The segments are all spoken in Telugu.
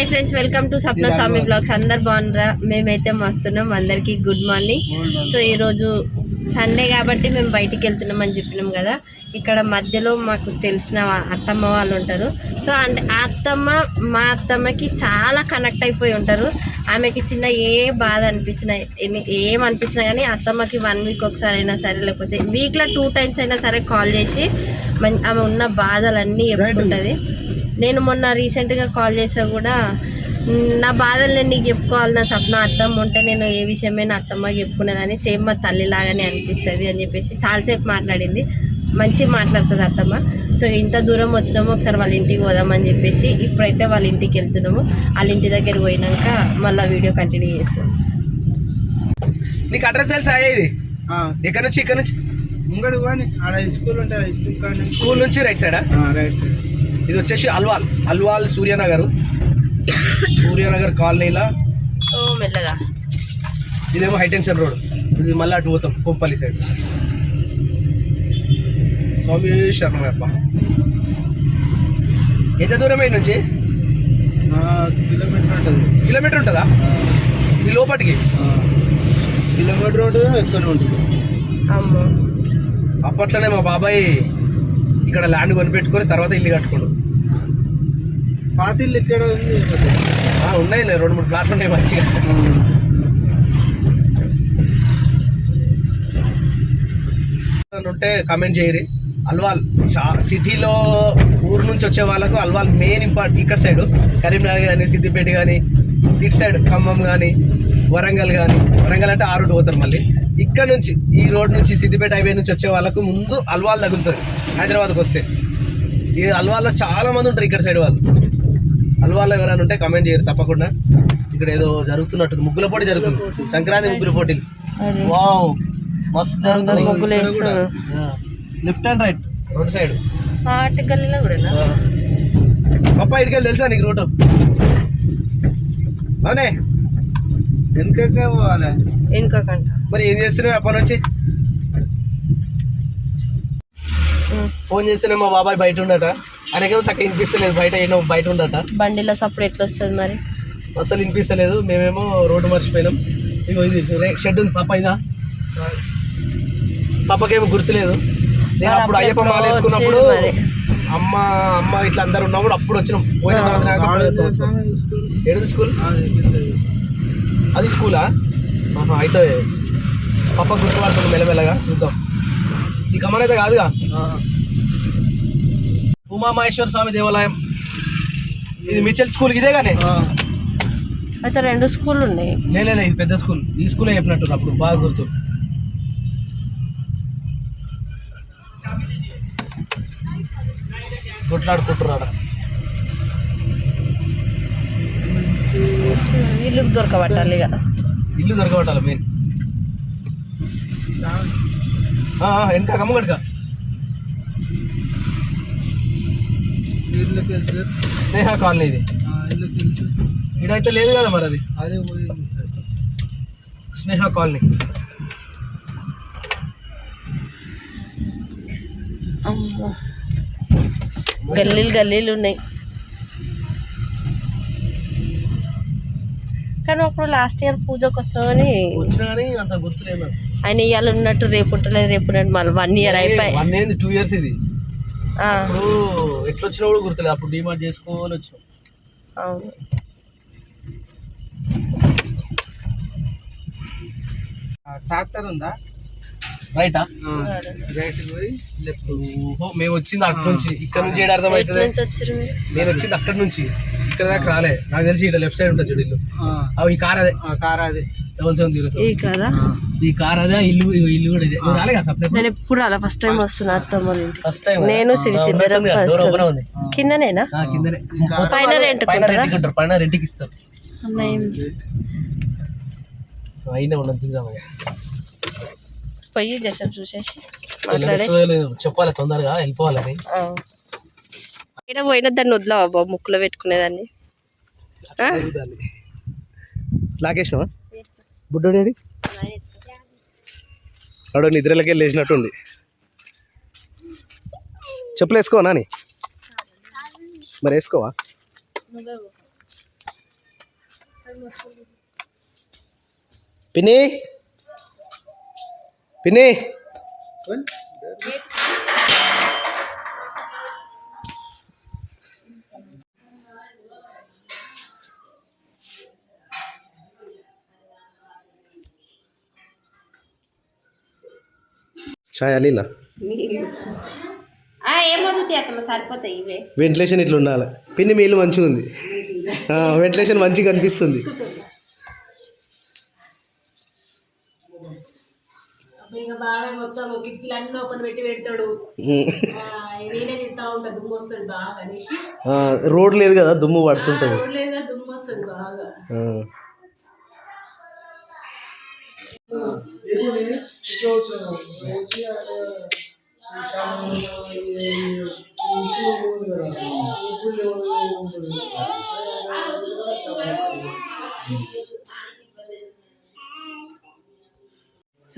Hi friends welcome to Sapna Swami blogs అందరు బాగున్నారా? మేమైతే మస్తున్నాం అందరికీ గుడ్ మార్నింగ్ సో ఈరోజు సండే కాబట్టి మేము బయటికి వెళ్తున్నాం అని చెప్పినాం కదా. ఇక్కడ మధ్యలో మాకు తెలిసిన అత్తమ్మ వాళ్ళు ఉంటారు. సో అంటే ఆ అత్తమ్మ మా అత్తమ్మకి చాలా కనెక్ట్ అయిపోయి ఉంటారు. ఆమెకి చిన్న ఏ బాధ అనిపించినా ఏం అనిపించినా కానీ అత్తమ్మకి వన్ వీక్ ఒకసారి అయినా సరే లేకపోతే వీక్లో టూ టైమ్స్ అయినా సరే కాల్ చేసి ఆమె ఉన్న బాధలన్నీ చెప్పుకుంటుంది. నేను మొన్న రీసెంట్గా కాల్ చేసా కూడా "మ్, నా బాధలు నేను నీకు చెప్పుకోవాలి నా సప్న అత్తమ్మ ఉంటే నేను ఏ విషయమైనా అత్తమ్మకి చెప్పుకునేదని సేమ్ మా తల్లిలాగానే అనిపిస్తుంది అని చెప్పేసి చాలాసేపు మాట్లాడింది. మంచిగా మాట్లాడుతుంది అత్తమ్మ. సో ఇంత దూరం వచ్చినాము ఒకసారి వాళ్ళ ఇంటికి పోదామని చెప్పేసి ఇప్పుడైతే వాళ్ళ ఇంటికి వెళ్తున్నాము. వాళ్ళ ఇంటి దగ్గర పోయినాక మళ్ళీ వీడియో కంటిన్యూ చేస్తాం. నీకు అడ్రస్ తెలుసా ఇది? ఆ, ఇక్కడ నుంచి ఇక్కడ నుంచి? ముంగడు ఆడ స్కూల్ ఉంటుంది స్కూల్. స్కూల్ నుంచి రైట్ సైడా? ఆ, రైట్ సైడ్. ఇది వచ్చేసి అల్వాల్ అల్వాల్ సూర్యనగర్. సూర్యనగర్ కాలనీలో ఓ మెల్లగా. ఇదేమో హైటెన్షన్ రోడ్. ఇది మళ్ళీ అటు పోతాం కొంపల్లి సైడ్. స్వామి శరణం అప్ప ఎంత దూరం అయి నుంచి? ఆ, కిలోమీటర్ ఉంటుంది. కిలోమీటర్ ఉంటుందా? ఈ లోపటికి? ఆ, కిలోమీటర్ ఉంటుంది ఎక్కువనే ఉంటుంది. అమ్మో. అప్పట్లోనే మా బాబాయ్ ఇక్కడ ల్యాండ్ కొనిపెట్టుకొని తర్వాత ఇల్లు కట్టుకోండు పాత ఇక్కడ ఉంది? ఉన్నాయి రెండు మూడు ప్లాట్లు ఉన్నాయి మంచిగా. ఉంటే కమెంట్ చేయరి. అల్వాల్ చా సిటీలో ఊరు నుంచి వచ్చే వాళ్ళకు అల్వాల్ మెయిన్ ఇంపార్ట్ ఇక్కడ సైడ్ కరీంనగర్ కానీ సిద్దిపేట కానీ ఇటు సైడ్ ఖమ్మం కానీ వరంగల్ కానీ వరంగల్ అంటే ఆ రోడ్డు పోతారు మళ్ళీ. ఇక్కడ నుంచి ఈ రోడ్ నుంచి సిద్దిపేట హైవే నుంచి వచ్చే వాళ్ళకు ముందు అల్వాల్ తగులుతుంది హైదరాబాద్కి వస్తే. ఈ అల్వాల్లో చాలా మంది ఉంటారు ఇక్కడ సైడ్ వాళ్ళు. అల్వాల్లో ఎవరైనా ఉంటే కమెంట్ చేయరు తప్పకుండా. ఇక్కడ ఏదో జరుగుతున్నట్టు ముగ్గుల పోటీ జరుగుతుంది. సంక్రాంతి ముగ్గుల పోటీలు. వావ్. మస్తు జరుగుతుంది. Left and right road side పప్పా ఇటుకెళ్ళి తెలుసా నీకు రోడ్డు? అవునే. వెనకకే పోవాలి. వెనుకకంట. మరి ఏం చేస్తున్నావు అప్పటి నుంచి? ఫోన్ చేస్తేనే మా బాబాయ్ బయట ఉండట ఆయనకేమో సక్క వినిపిస్తలేదు బయట ఏమో బయట ఉండట బండిలో సప్పుడు ఎట్లా వస్తుంది మరి? అసలు వినిపిస్తలేదు మేమేమో రోడ్డు మర్చిపోయినాం. ఇగో ఇది రే- షెడ్ ఉంది పాప ఇదా? పాపకేమో గుర్తులేదు. నేను అప్పుడు అయ్యప్ప మాల వేసుకున్నప్పుడు అమ్మ అమ్మ ఇట్లా అందరు ఉన్నప్పుడు అప్పుడు వచ్చినాం. పోయిన సంవత్సరం ఏడు స్కూల్. అది స్కూలా? అయితే పాప గుర్తుపడుతుంది మెల్లమెల్లగా చూద్దాం. ఈ కమన్ అయితే కాదుగా ఉమామహేశ్వర స్వామి దేవాలయం. ఇది మిచెల్ స్కూల్ ఇదేగానే? ఆ, అయితే రెండు స్కూల్ ఉన్నాయి. లే లే, లే, ఇది పెద్ద స్కూల్. ఈ స్కూలే చెప్పినట్టు అప్పుడు బాగా గుర్తు. కొట్లాడుకుంటున్నారా ఇల్లు దొరకబట్టాలి ఇక. ఇల్లు దొరకబట్టాలి మెయిన్. వెనక కమ్మ కనుక. ఇల్లుకి వెళ్తే, స్నేహ కాలనీ ఇది. ఇడైతే లేదు కదా మరి అది. అదే స్నేహ కాలనీ. అమ్మో. గల్లీలు గల్లీలు ఉన్నాయి. కానీ అప్పుడు లాస్ట్ ఇయర్ పూజకు వచ్చినా కానీ వచ్చినా కానీ అంత గుర్తులేదు. ఆయన ఇవాళ ఉన్నట్టు రేపు ఉంటలేదు రేపు ఉన్నట్టు మళ్ళీ వన్ ఇయర్ అయిపోయి. వన్ ఏంది? టూ ఇయర్స్ ఇది. ఎట్లా వచ్చినా కూడా గుర్తులేదు. అప్పుడు డిమార్ట్ చేసుకొని వచ్చినాం. అవును. ఆ, ట్రాక్టర్ ఉందా? రైటా? ఆ, రైట్. పోయి లెఫ్ట్ ఓహో మేము వచ్చింది అక్కడ నుంచి. ఇక్కడ నుంచి ఏడు మీరు? నేను వచ్చింది అక్కడ నుంచి. ఇక్కడ దాకా రాలే. నాకు తెలిసి ఇక్కడ లెఫ్ట్ సైడ్ ఉంటుంది చూడు ఇల్లు. అవి ఈ కార్ అదే. ఆ, కార్ అది. డబల్ సెవెన్ జీరో ఈ కదా ఈ కార్ అదే ఇల్లు ఇల్లు కూడా ఇదే. నువ్వు రాలే కదా సప్లై నేను ఎప్పుడు అలా ఫస్ట్ టైం వస్తున్నా అత్తమ్మ ఇంటికి. ఫస్ట్ టైం నేను సిరిసి ఫస్ట్. కిందనేనా? ఆ, కిందనే. పైన రెంట్ పైన రెంట్కి ఉంటారు. పైన రెంట్కి ఇస్తారు. అయినా ఉన్నది దిగుదామయ్య. పోయి జస్ట్ చూసేసి చెప్పాలి తొందరగా వెళ్ళిపోవాలని ఇక్కడ పోయిన దాన్ని వదిలేవా బాబు ముక్కులో పెట్టుకునేదాన్ని? లాగేసినావా? బుడ్డోడేది? ఆడో నిద్రలకే లేచినట్టుంది. చెప్పులు వేసుకోవా నాని? మరి వేసుకోవా? పిన్ని? పిన్ని. చాయ్ అలీలా. సరిపోతాయి ఇవే. వెంటిలేషన్ ఇట్లా ఉండాలి. పిన్ని మీ ఇల్లు మంచిగా ఉంది వెంటిలేషన్ మంచిగా కనిపిస్తుంది ఇంకా బాగా మొత్తం కిటికీలు అన్ని ఓపెన్ పెట్టి పెడతాడు ఉమ్. ఆ, నేనే తింటా ఉంటా దుమ్ము వస్తుంది బాగా అనేసి ఆ, రోడ్ లేదు కదా దుమ్ము పడుతుంటుంది లేదా దుమ్ము వస్తుంది బాగా ఆ.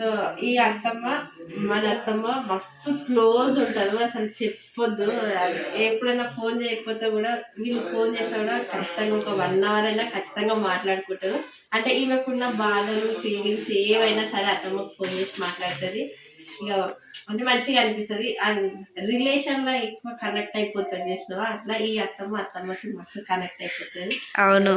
సో ఈ అత్తమ్మ మన అత్తమ్మ మస్తు క్లోజ్ ఉంటారు. అసలు చెప్పొద్దు. ఎప్పుడైనా ఫోన్ చేయకపోతే కూడా వీళ్ళు ఫోన్ చేస్తే కూడా ఖచ్చితంగా ఒక వన్ అవర్ అయినా ఖచ్చితంగా మాట్లాడుకుంటారు. అంటే ఈమెకున్న బాధలు ఫీలింగ్స్ ఏవైనా సరే అత్తమ్మకు ఫోన్ చేసి మాట్లాడుతుంది. ఇక అంటే మంచిగా అనిపిస్తుంది. అండ్ రిలేషన్లో ఎక్కువ కనెక్ట్ అయిపోతుంది చేసినావా? అట్లా ఈ అత్తమ్మ అత్తమ్మకి మస్తు కనెక్ట్ అయిపోతుంది. అవును.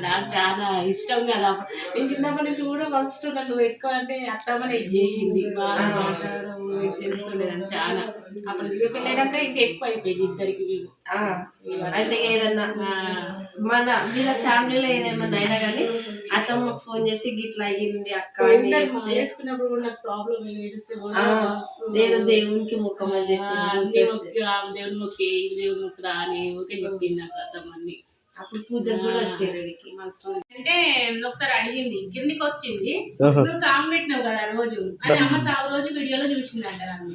నాకు చాలా ఇష్టం కదా. నేను చిన్నప్పటి నుంచి కూడా ఫస్ట్ నన్ను పెట్టుకోవాలంటే అత్తమ్మ నేను చేసింది. బాగా మాట్లాడడం చాలా. అప్పుడు ఇక పెళ్ళైనాక ఇంకా ఎక్కువ అయిపోయింది ఇద్దరికి. అంటే ఏదన్నా. మన వీళ్ళ ఫ్యామిలీలో ఏదేమన్నా అయినా కానీ అత్తమ్మకు ఫోన్ చేసి గిట్లా అయ్యింది అక్క అని నేను దేవునికి ముఖం అని చెప్పి అని అప్పుడు పూజకు కూడా వచ్చేది అంటే ఒకసారి అడిగింది కిందికి వచ్చింది. నువ్వు సాంగ్ పెట్టినావు కదా ఆ రోజు అని అమ్మ సాగు రోజు వీడియోలో చూసిందంట నన్ను.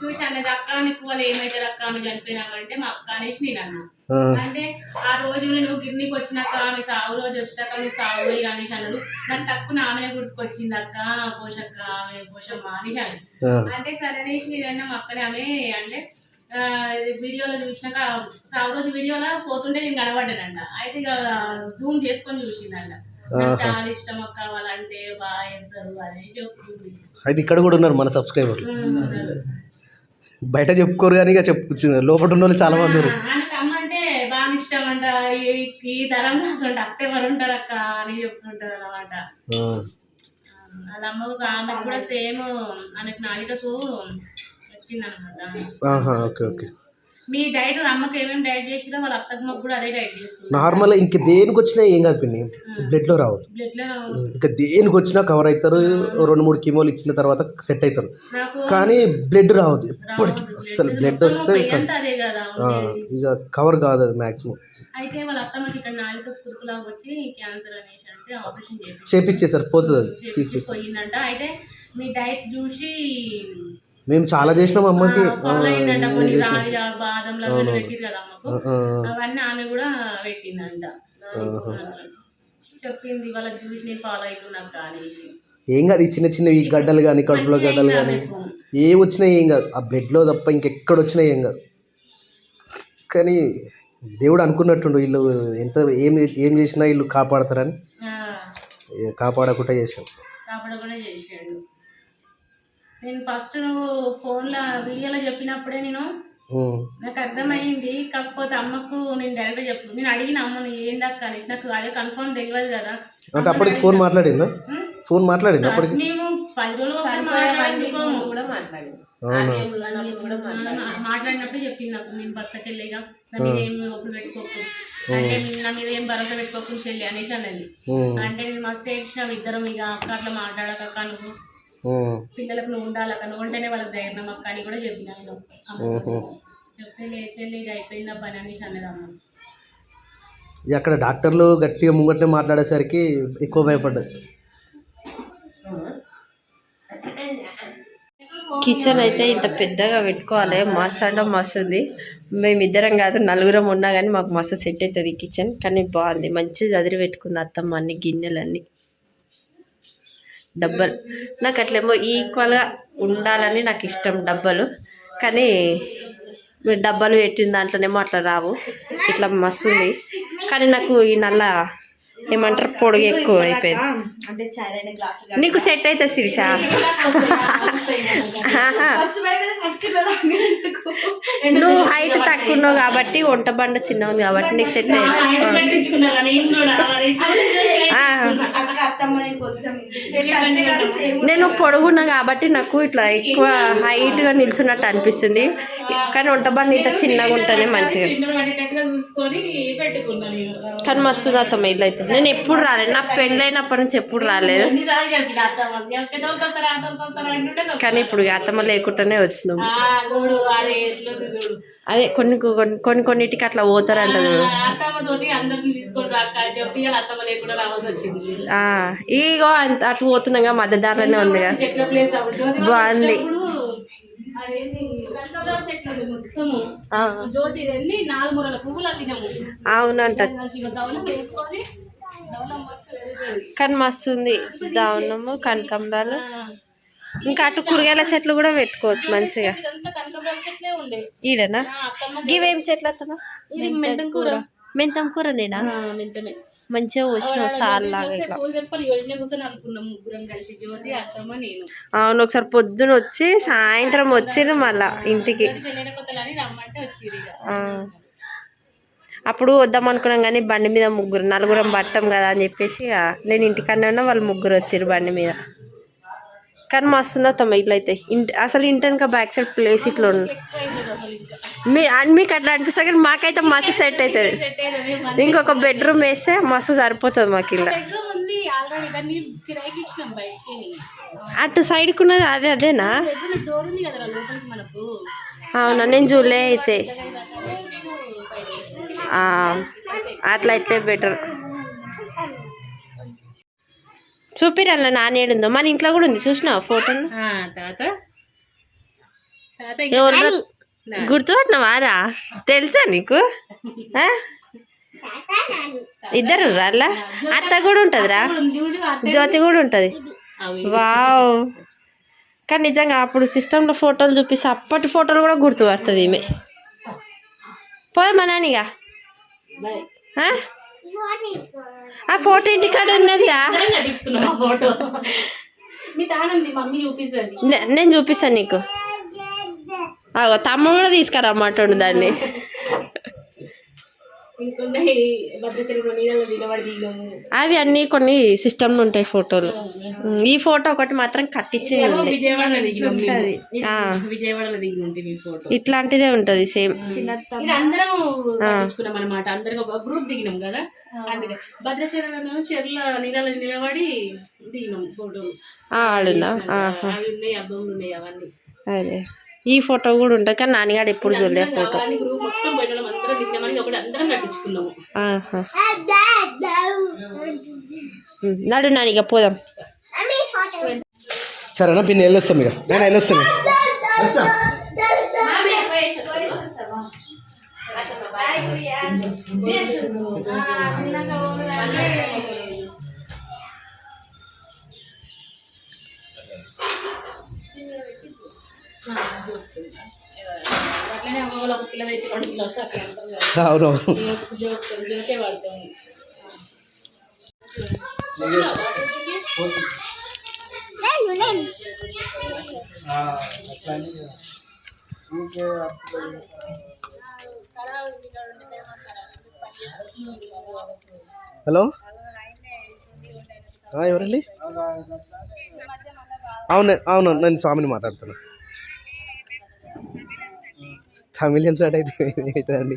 చూసి అన్నది అక్క నీకు వాళ్ళు ఏమైతే అక్క ఆమె చనిపోయినామంటే మా అక్క అనేసి నేను అన్నా. అంటే ఆ రోజు నేను గిన్నెకి వచ్చినాక ఆమె సాగు రోజు వచ్చినాక నువ్వు సాగు పోయి అనేసి అన్నాడు. నాకు తక్కువ ఆమెనే గుర్తుకొచ్చింది అక్క పోషక్క ఆమె పోషమ్మ అనేసి అన్నాడు. అంటే సరే అనేసి నేను అక్కనే ఆమె అంటే వీడియోలో చూసినాక సాగు రోజు వీడియోలో పోతుంటే నేను కనబడ్డానంట. అయితే ఇక జూమ్ చేసుకొని చూసిందంట. చాలా ఇష్టం అక్క వాళ్ళంటే బాగా చేస్తారు అని చెప్తుంది అయితే ఇక్కడ కూడా ఉన్నారు మన సబ్స్క్రైబర్లు బయట చెప్పుకోరు కానీ ఇక చెప్పు లోపల ఉన్న వాళ్ళు చాలా మంది అంటే ఈ- తరంలో అసలు అక్క ఎవరు ఉంటారు అక్క అని చెప్తుంటారు అనమాట. వాళ్ళ అమ్మకు ఆమెకు కూడా సేమ్ ఆమెకు నాలికకు ఓకే ఓకే. మీ డైట్ అమ్మకి ఏమేమి డైట్ చేసినా వాళ్ళ అత్తమ్మకు కూడా అదే డైట్ చేస్తుంది నార్మల్ ఇంక దేనికి వచ్చినా ఏం కాదు పిన్ని. బ్లడ్లో రావు. బ్లడ్లో ఇంకా దేనికి వచ్చినా కవర్ అవుతారు రెండు మూడు కిమోలు ఇచ్చిన తర్వాత సెట్ అవుతారు కానీ బ్లడ్ రావద్దు. ఎప్పటికీ. అసలు బ్లడ్ వస్తే ఇక- కవర్ కాదు అది మ్యాక్సిమం అయితే వాళ్ళ అత్తమ్మకి ఇక్కడ నాలుక కురుకులాగా వచ్చి క్యాన్సర్ అనేసి అంటే ఆపరేషన్ చేసి చేపించేసారు పోతుంది అది. పోయిందంట. అయితే మీ డైట్ చూసి మేము చాలా చేసినాం అమ్మకి. అవన్నీ ఆమె కూడా పెట్టిందంట. చెప్పింది చూసి నేను ఫాలో అనేసి ఏం కాదు ఈ చిన్న చిన్న ఈ గడ్డలు కానీ కడుపులో గడ్డలు కానీ ఏ వచ్చినా ఏం కాదు. ఆ బ్లడ్లో తప్ప ఇంకెక్కడ వచ్చినా ఏం కాదు. కానీ దేవుడు అనుకున్నట్టుండు వీళ్ళు ఎంత ఏం ఏం చేసినా వీళ్ళు కాపాడతారని. కాపాడకుండా చేసాం కాపాడకుండా చేసాడు నేను ఫస్ట్ నువ్వు ఫోన్లో వీడియోలో చెప్పినప్పుడే నేను నాకు అర్థమైంది. కాకపోతే అమ్మకు నేను డైరెక్ట్గా చెప్పు నేను అడిగిన అమ్మని ఏందక్క అనేసి. నాకు అదే కన్ఫర్మ్ తెలియదు కదా. అంటే అప్పటికి ఫోన్ మాట్లాడిందా? ఫోన్ మాట్లాడిందా అప్పటికి? మేము పది రోజులు కూడా మాట్లాడింది. మాట్లాడినప్పుడు చెప్పింది నాకు. నేను పక్క చెల్లిగా నా మీద ఏం ఒప్పుడు పెట్టుకోకు. అంటే నా మీద ఏం భరోసా పెట్టుకోకు చెల్లి అనేసి అన్నది. అంటే నేను మస్తు ఏడ్చినాం ఇద్దరం ఇక అక్క అట్లా మాట్లాడక నువ్వు. పిల్లలకు నువ్వు ఉండాలి అక్క. నువ్వు ఉంటేనే వాళ్ళకి ధైర్యం. అక్క అని కూడా చెప్పిన నేను. చెప్తే లేచెల్లి ఇది అయిపోయింది పని అనేసి అన్నది అమ్మ. ఇక అక్కడ డాక్టర్లు గట్టిగా ముంగట్నే మాట్లాడేసరికి ఎక్కువ భయపడ్డది కిచెన్ అయితే ఇంత పెద్దగా పెట్టుకోవాలి. మస్తు అంటే మస్తు ఉంది. మేమిద్దరం కాదు నలుగురం ఉన్నా కానీ మాకు మస్తు సెట్ అవుతుంది కిచెన్. కానీ బాగుంది. మంచి చదిరి పెట్టుకుంది అత్తమ్మ అన్ని గిన్నెలన్నీ. డబ్బలు. నాకు అట్లేమో ఈక్వల్గా ఉండాలని నాకు ఇష్టం డబ్బలు. కానీ మీరు డబ్బాలు పెట్టిన దాంట్లోనేమో అట్లా రావు. ఇట్లా మస్తు ఉంది. కానీ నాకు ఈ నల్ల ఏమంటారు పొడుగు ఎక్కువ అయిపోయింది. నీకు సెట్ అయితే సిరిచా? నువ్వు హైట్ తక్కువ ఉన్నావు కాబట్టి వంట బండ చిన్న ఉంది కాబట్టి నీకు సెట్ అయింది నేను పొడుగున్నా కాబట్టి నాకు ఇట్లా ఎక్కువ హైట్గా నిల్చున్నట్టు అనిపిస్తుంది. కానీ వంట బండ ఇంత చిన్నగా ఉంటేనే మంచిగా. కానీ మస్తు అత్తమ్మ ఇల్లు అయితే. నేను ఎప్పుడు రాలేదు నా పెళ్ళైనప్పటి నుంచి ఎప్పుడు రాలేదు. కానీ ఇప్పుడు అత్తమ్మ లేకుండానే వచ్చినాము అదే కొన్ని కొన్ని కొన్ని కొన్నిటికి అట్లా పోతారంట వచ్చింది. ఆ, ఇగో అంత అటు పోతున్నాగా ఉందిగా ప్లేస్ అప్పుడు జ్యోతి బాగుంది. అవునంట. కానీ మస్తు ఉంది. దావునము కనకంబరాలు. ఇంకా అటు కూరగాయల చెట్లు కూడా పెట్టుకోవచ్చు మంచిగా. ఈడనా? ఇవేం చెట్లు మెంతం కూర. మెంతం కూర నేనా? మెంతమే. మంచిగా వచ్చిన సార్ లాగా ఇట్లా. అవును ఒకసారి పొద్దున వచ్చి సాయంత్రం వచ్చిర్రు మళ్ళా ఇంటికి. వచ్చిరు. అప్పుడు వద్దాం అనుకున్నాం కానీ బండి మీద ముగ్గురు నలుగురం పట్టాం కదా అని చెప్పేసి నేను ఇంటికన్నా ఉన్నా వాళ్ళు ముగ్గురు వచ్చారు బండి మీద. కానీ మస్తుందో అత్తమ్మ ఇట్లా అయితే. ఇంటి అసలు ఇంటి బ్యాక్ సైడ్ ప్లేస్ ఇట్లా ఉంది మీ అండ్ మీకు అట్లా అనిపిస్తుంది కానీ మాకైతే మస్తు సెట్ అవుతుంది ఇంకొక బెడ్రూమ్ వేస్తే మస్తు సరిపోతుంది మాకు ఇలా అటు సైడ్కి ఉన్నది అదే అదేనా? అవునా నేను చూలే అయితే. అట్లయితే బెటర్ బెటర్ చూపిరల్ల నానేడుందో? మన ఇంట్లో కూడా ఉంది చూసినావా ఫోటోను తాత. తాత ఎవరు గుర్తుపట్టినవారా తెలుసా నీకు? ఇద్దరు రాళ్ళ అత్త కూడా ఉంటుందిరా జ్యోతి కూడా ఉంటుంది. వావ్. కానీ నిజంగా అప్పుడు సిస్టంలో ఫోటోలు చూపిస్తే అప్పటి ఫోటోలు కూడా గుర్తుపడుతుంది ఈమె. పోయి మా నానిగా ఆ? ఫోటో ఇంటికాడ ఉన్నదిరా కట్టించుకున్నాం ఆ ఫోటో. మీ తానుంది మమ్మీ చూపిస్తుంది. నే- నేను చూపిస్తాను నీకు. అగో తమ్ముడు కూడా తీసుకురమ్మంటుండు దాన్ని. అవి అన్నీ కొన్ని సిస్టంలో ఉంటాయి ఫోటోలు. ఈ ఫోటో ఒకటి మాత్రం కట్టించింది ఏమో ఉంది. విజయవాడలో దిగినాం మేము. ఉంటది. ఆ. విజయవాడలో దిగిన ఉంది మీ ఫోటో. ఇట్లాంటిదే ఉంటుంది సేమ్. ఇది అందరం పట్టించుకున్నాం అనమాట అందరికి ఒక గ్రూప్ దిగినాం కదా? అందుకే భద్రాచలంలో చెర్ల నీళ్ళలో నిలబడి దిగినాం ఫోటోలు ఆడునా అవి ఉన్నాయి అబ్బములు ఉన్నాయి అవన్నీ. అదే. ఈ ఫోటో కూడా ఉంటుంది కానీ నాన్నగాడు ఎప్పుడు చూడలే ఫోటో. నడు నానిగా పోదాం. సరేనా పిన్ని వెళ్ళొస్తాం ఇక. నేను కదా. అవును. Joke joke hello? ఎవరండి? అవును అవును నేను స్వామిని మాట్లాడుతున్నా. తమిళియన్ స్టార్ట్ అయితే అవుతుందండి?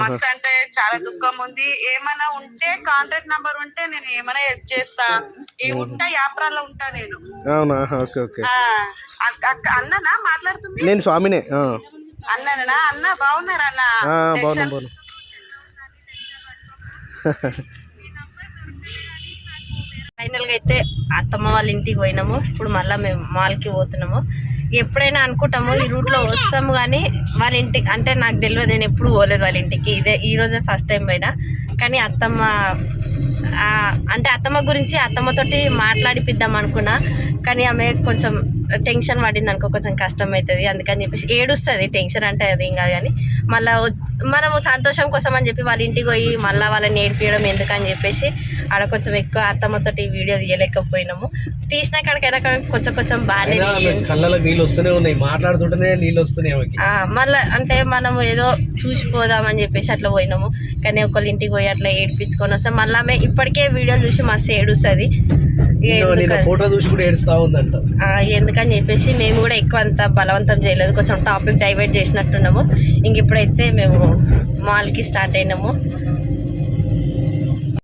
మస్తు అంటే చాలా దుఃఖం ఉంది. ఏమైనా ఉంటే కాంటాక్ట్ నంబర్ ఉంటే నేను ఏమైనా హెల్ప్ చేస్తా. ఈ ఉంటా యాప్రాలో ఉంటా నేను. అవునా? Okay okay. అన్ననా మాట్లాడుతుంది? నేను స్వామినే. అన్ననా? అన్న బాగున్నారా అన్న? ఫైనల్గా అయితే అత్తమ్మ వాళ్ళ ఇంటికి పోయినాము. ఇప్పుడు మళ్ళీ మేము మాల్కి పోతున్నాము. ఎప్పుడైనా అనుకుంటాము ఈ రూట్లో వస్తాము కానీ వాళ్ళ ఇంటికి అంటే నాకు తెలియదు నేను ఎప్పుడు పోలేదు వాళ్ళ ఇంటికి. ఇదే ఈ రోజే ఫస్ట్ టైం పోయినా. కానీ అత్తమ్మ అంటే అత్తమ్మ గురించి అత్తమ్మతోటి మాట్లాడిపిద్దాం అనుకున్నా. కానీ ఆమె కొంచెం టెన్షన్ పడింది అనుకో కొంచెం కష్టం అవుతుంది అందుకని చెప్పేసి ఏడుస్తుంది. టెన్షన్ అంటే అది ఏం కాదు కానీ మళ్ళీ మనము సంతోషం కోసం అని చెప్పి వాళ్ళ ఇంటికి పోయి మళ్ళీ వాళ్ళని ఏడిపించడం ఎందుకని చెప్పేసి ఆడ కొంచెం ఎక్కువ అత్తమ్మతోటి వీడియో తీయలేకపోయినాము. తీసిన కాడికైనా కొంచెం కొంచెం బాగానే కళ్ళలో నీళ్ళు వస్తూనే ఉన్నాయి. మాట్లాడుతుంటేనే నీళ్ళు వస్తున్నాయి ఆమెకి. ఆ, మళ్ళా అంటే మనం ఏదో చూసిపోదామని చెప్పేసి అట్లా పోయినాము. కానీ ఒకళ్ళ ఇంటికి పోయి అట్లా ఏడిపించుకొని వస్తాం మళ్ళీ ఆమె ఇప్పటికే వీడియోలు చూసి మస్తు ఏడుస్తుంది. ఫోటో చూసి కూడా ఏడుస్తా ఉందంట. ఎందుకని చెప్పేసి మేము కూడా ఎక్కువ అంత బలవంతం చేయలేదు. కొంచెం టాపిక్ డైవర్ట్ చేసినట్టున్నాము. ఇంక ఇప్పుడైతే మేము మాల్కి స్టార్ట్ అయినాము.